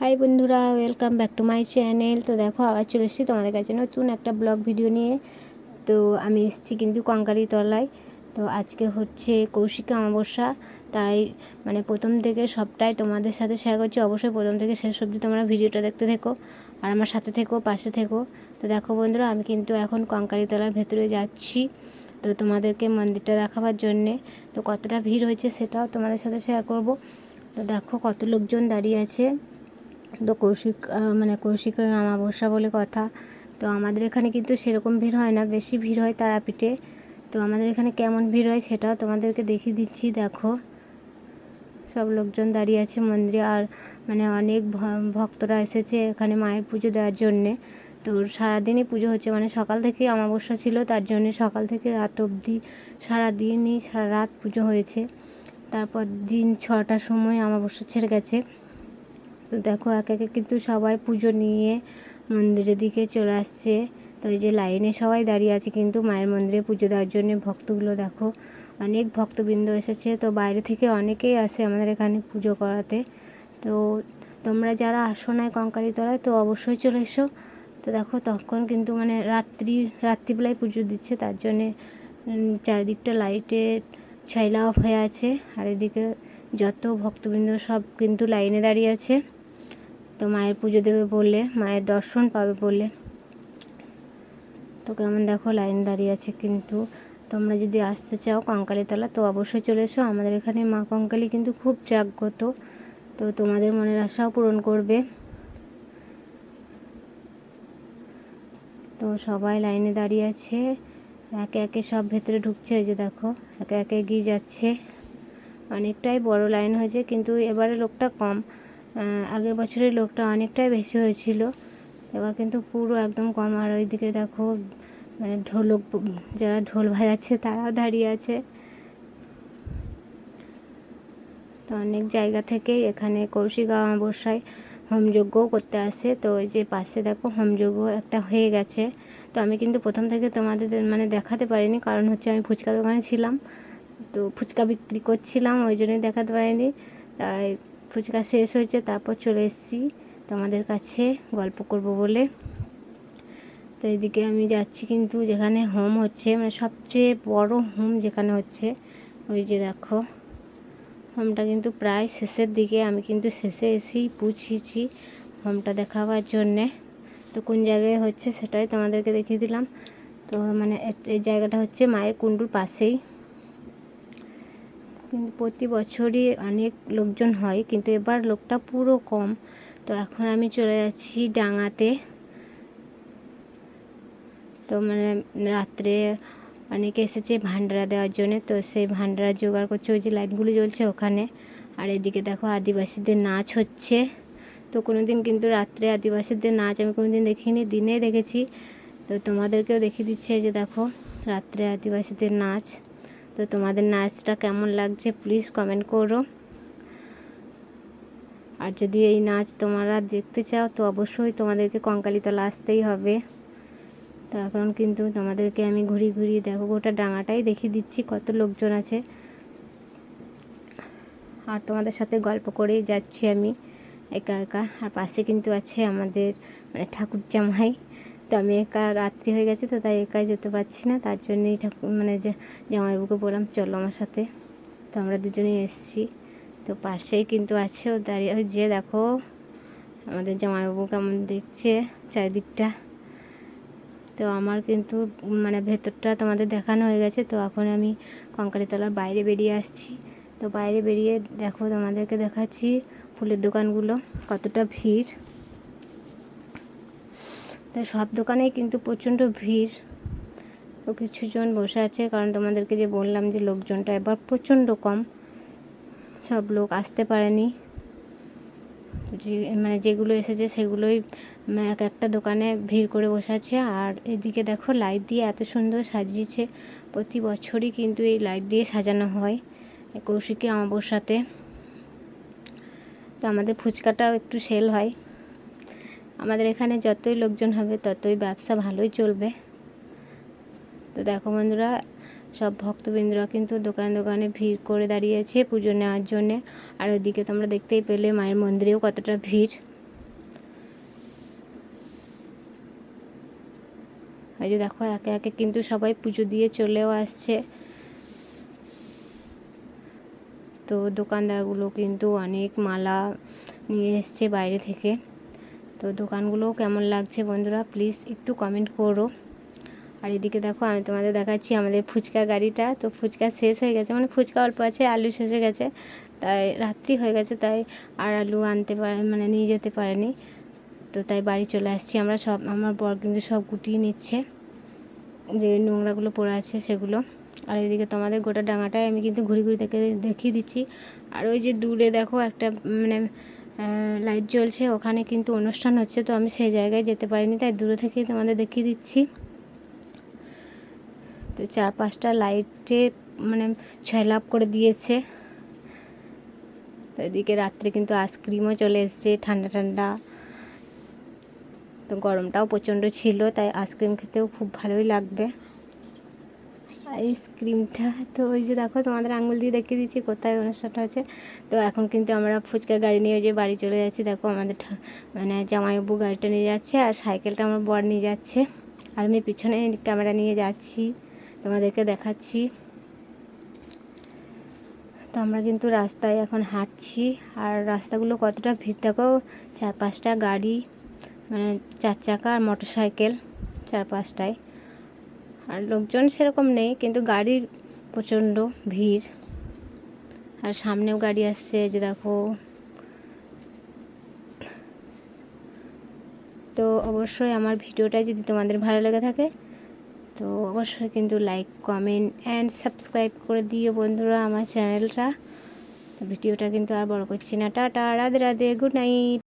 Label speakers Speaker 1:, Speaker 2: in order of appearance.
Speaker 1: High বন্ধুরা, welcome back to my channel. তো দেখো, আবার চলে এসেছি তোমাদের কাছে নতুন একটা ব্লগ ভিডিও নিয়ে। তো আমি এসেছি কিন্তু কঙ্কালি তলায় তো আজকে হচ্ছে কৌশিক অমাবস্যা, তাই মানে প্রথম থেকে সবটাই তোমাদের সাথে শেয়ার করছি। অবশ্যই প্রথম থেকে শেষ অবধি তোমরা ভিডিওটা দেখতে থেকো আর আমার সাথে থেকো, পাশে থেকো। তো দেখো বন্ধুরা, আমি কিন্তু এখন কঙ্কালি তলার ভেতরে যাচ্ছি। তো তোমাদেরকে মন্দিরটা দেখাবার জন্যে। তো কতটা ভিড় হয়েছে সেটাও তোমাদের সাথে শেয়ার করব। তো দেখো কত লোকজন দাঁড়িয়ে আছে। তো কৌশিক মানে কৌশিক অমাবস্যা বলে কথা। তো আমাদের এখানে কিন্তু সেরকম ভিড় হয় না, বেশি ভিড় হয় তারাপীঠে। তো আমাদের এখানে কেমন ভিড় হয় সেটাও তোমাদেরকে দেখিয়ে দিচ্ছি, দেখো। সব লোকজন দাঁড়িয়ে আছে মন্দিরে, আর মানে অনেক ভক্তরা এসেছে এখানে মায়ের পুজো দেওয়ার জন্যে। তো সারাদিনই পুজো হচ্ছে মানে সকাল থেকে অমাবস্যা ছিল, তার জন্যে সকাল থেকে রাত অবধি সারাদিনই সারা রাত পুজো হয়েছে। তারপর দিন ছটার সময় অমাবস্যা ছেড়ে গেছে। তো দেখো এক একে কিন্তু সবাই পুজো নিয়ে মন্দিরের দিকে চলে আসছে। তো এই যে লাইনে সবাই দাঁড়িয়ে আছে কিন্তু মায়ের মন্দিরে পুজো দেওয়ার জন্য ভক্তগুলো দেখো অনেক ভক্তবৃন্দ এসেছে। তো বাইরে থেকে অনেকেই আসে আমাদের এখানে পুজো করাতে। তো তোমরা যারা আসো নাই কঙ্কালী তলায় তো অবশ্যই চলে এসো। তো দেখো তখন কিন্তু মানে রাত্রি, রাত্রিবেলায় পুজো দিচ্ছে, তার জন্যে চারিদিকটা লাইটে ছাইলা অফ হয়ে আছে। আর এদিকে যত ভক্তবৃন্দ সব কিন্তু লাইনে দাঁড়িয়ে আছে। তো মায়ের পুজো দেবে বললে, মায়ের দর্শন পাবে বললে। তো কেমন দেখো, লাইন দাঁড়িয়ে আছে কিন্তু। তোমরা যদি আসতে চাও কঙ্কালীতলা, তো অবশ্যই চলে এসো। আমাদের এখানে মা কঙ্কালী কিন্তু খুব জাগ্রত। তো তোমাদের মনের আশাও পূরণ করবে। তো সবাই লাইনে দাঁড়িয়ে আছে। একে একে সব ভেতরে ঢুকছে যে দেখো, একে একে এগিয়ে যাচ্ছে। অনেকটাই বড় লাইন হয়েছে, কিন্তু এবারে লোকটা কম। আগের বছরের লোকটা অনেকটাই বেশি হয়েছিল। এবার কিন্তু পুরো একদম কম। আর ওইদিকে দেখো মানে ঢোলক যারা ঢোল বাজাচ্ছে, তারাও দাঁড়িয়ে আছে। তো অনেক জায়গা থেকেই এখানে কৌশিক অমাবস্যায় হোমযজ্ঞও করতে আসে। তো ওই যে পাশে দেখো, হোমযজ্ঞ একটা হয়ে গেছে। তো আমি কিন্তু প্রথম থেকে তোমাদের মানে দেখাতে পারিনি, কারণ হচ্ছে আমি ফুচকা দোকানে ছিলাম। তো ফুচকা বিক্রি করছিলাম, ওই জন্যই দেখাতে পারিনি। তাই ফুচকা শেষ হয়েছে, তারপর চলে এসেছি তোমাদের কাছে গল্প করব বলে। তো এদিকে আমি যাচ্ছি কিন্তু যেখানে হোম হচ্ছে মানে সবচেয়ে বড় হোম যেখানে হচ্ছে, ওই যে দেখো। হোমটা কিন্তু প্রায় শেষের দিকে, আমি কিন্তু শেষে এসেই পুছিয়েছি হোমটা দেখাবার জন্যে। তো কোন জায়গায় হচ্ছে সেটাই তোমাদেরকে দেখিয়ে দিলাম। তো মানে এই জায়গাটা হচ্ছে মায়ের কুণ্ডুর পাশেই। কিন্তু প্রতি বছরই অনেক লোকজন হয়, কিন্তু এবার লোকটা পুরো কম। তো এখন আমি চলে যাচ্ছি ডাঙাতে। তো মানে রাত্রে অনেকে এসেছে ভান্ডারা দেওয়ার জন্য, তো সেই ভান্ডারা জোগাড় করছে, ওই যে লাইটগুলো জ্বলছে ওখানে। আর এদিকে দেখো আদিবাসীদের নাচ হচ্ছে। তো কোনো দিন কিন্তু রাত্রে আদিবাসীদের নাচ আমি কোনো দিন দেখিনি, দিনে দেখেছি। তো তোমাদেরকেও দেখিয়ে দিচ্ছে যে দেখো, রাত্রে আদিবাসীদের নাচ। তো তোমাদের নাচটা কেমন লাগছে প্লিজ কমেন্ট করো। আর যদি এই নাচ তোমরা দেখতে চাও তো অবশ্যই তোমাদেরকে কঙ্কালীতলা আসতেই হবে। তো এখন কিন্তু তোমাদেরকে আমি ঘুরি ঘুরিয়ে দেখো, গোটা ডাঙাটাই দেখিয়ে দিচ্ছি কত লোকজন আছে। আর তোমাদের সাথে গল্প করেই যাচ্ছি আমি একা একা। আর পাশে কিন্তু আছে আমাদের মানে ঠাকুর জামাই তো আমি একা রাত্রি হয়ে গেছে তো তাই একাই যেতে পারছি না। তার জন্যই ঠাকুর মানে যে জামাইবাবুকে বললাম, চলো আমার সাথে। তো আমরা দুজনেই এসেছি। তো পাশেই কিন্তু আছে ও দাঁড়িয়ে যে দেখো, আমাদের জামাইবাবু কেমন দেখছে চারিদিকটা। তো আমার কিন্তু মানে ভেতরটা তোমাদের দেখানো হয়ে গেছে। তো এখন আমি কঙ্কালীতলার বাইরে বেরিয়ে আসছি। তো বাইরে বেরিয়ে দেখো তোমাদেরকে দেখাচ্ছি ফুলের দোকানগুলো, কতটা ভিড়। তো সব দোকানেই কিন্তু প্রচণ্ড ভিড়। তো কিছুজন বসে আছে, কারণ তোমাদেরকে যে বললাম যে লোকজনটা এবার প্রচণ্ড কম। সব লোক আসতে পারেনি। যে মানে যেগুলো এসেছে সেগুলোই এক একটা দোকানে ভিড় করে বসে আছে। আর এদিকে দেখো লাইট দিয়ে এত সুন্দর সাজিয়েছে। প্রতি বছরই কিন্তু এই লাইট দিয়ে সাজানো হয় কৌশিকী অমাবস্যাতে। তো আমাদের ফুচকাটাও একটু সেল হয়। আমাদের এখানে যতই লোকজন হবে, ততই ব্যবসা ভালোই চলবে। তো দেখো বন্ধুরা, সব ভক্তবৃন্দরা কিন্তু দোকানে দোকানে ভিড় করে দাঁড়িয়েছে পুজো নেওয়ার জন্যে। আর ওদিকে তোমরা দেখতেই পেলে মায়ের মন্দিরেও কতটা ভিড়। এই যে দেখো, একে একে কিন্তু সবাই পুজো দিয়ে চলেও আসছে। তো দোকানদারগুলো কিন্তু অনেক মালা নিয়ে এসছে বাইরে থেকে। তো দোকানগুলো কেমন লাগছে বন্ধুরা? প্লিজ একটু কমেন্ট করো। আর এদিকে দেখো, আমি তোমাদের দেখাচ্ছি আমাদের ফুচকা গাড়িটা। তো ফুচকা শেষ হয়ে গেছে মানে ফুচকা অল্প আছে, আলু শেষ হয়ে গেছে। তাই রাত্রি হয়ে গেছে, তাই আর আলু আনতে পারে মানে নিয়ে যেতে পারেনি। তো তাই বাড়ি চলে আসছি আমরা সব, আমার বর কিন্তু সব গুটিয়ে নিচ্ছে। যে নোংরাগুলো পড়ে আছে সেগুলো। আর এদিকে তোমাদের গোটা ডাঙাটায় আমি কিন্তু ঘুরি ঘুরি দেখে দেখিয়ে দিচ্ছি। আর ওই যে দূরে দেখো একটা মানে লাইট জ্বলছে, ওখানে কিন্তু অনুষ্ঠান হচ্ছে, তো আমি সেই জায়গায় যেতে পারিনি, তাই দূরে থেকেই তোমাদের দেখিয়ে দিচ্ছি। তো চার পাঁচটা লাইটে মানে লাভ করে দিয়েছে। তো এদিকে রাত্রে কিন্তু আইসক্রিমও চলে এসছে, ঠান্ডা ঠান্ডা। তো গরমটাও প্রচণ্ড ছিল, তাই আইসক্রিম খেতেও খুব ভালোই লাগবে। আইসক্রিমটা। তো ওই যে দেখো, তোমাদের আঙুল দিয়ে দেখিয়ে দিচ্ছি কোথায় অনুষ্ঠানটা হচ্ছে। তো এখন কিন্তু আমরা ফুচকার গাড়ি নিয়ে যে বাড়ি চলে যাচ্ছি। দেখো আমাদের মানে জামাইবাবু গাড়িটা নিয়ে যাচ্ছে আর সাইকেলটা আমার বর নিয়ে যাচ্ছে। আর আমি পিছনে ক্যামেরা নিয়ে যাচ্ছি, তোমাদেরকে দেখাচ্ছি। তো আমরা কিন্তু রাস্তায় এখন হাঁটছি। আর রাস্তাগুলো কতটা ভিড় দেখো, চার পাঁচটা গাড়ি মানে চার চাকা আর মোটর সাইকেল চার পাঁচটায়। আর লোকজন সেরকম নেই, কিন্তু গাড়ির প্রচণ্ড ভিড়। আর সামনেও গাড়ি আসছে যে দেখো। তো অবশ্যই আমার ভিডিওটা যদি তোমাদের ভালো লেগে থাকে, তো অবশ্যই কিন্তু লাইক কমেন্ট অ্যান্ড সাবস্ক্রাইব করে দিও বন্ধুরা আমার চ্যানেলটা ভিডিওটা কিন্তু আর বড় করছি না। Tata, Radhe Radhe good night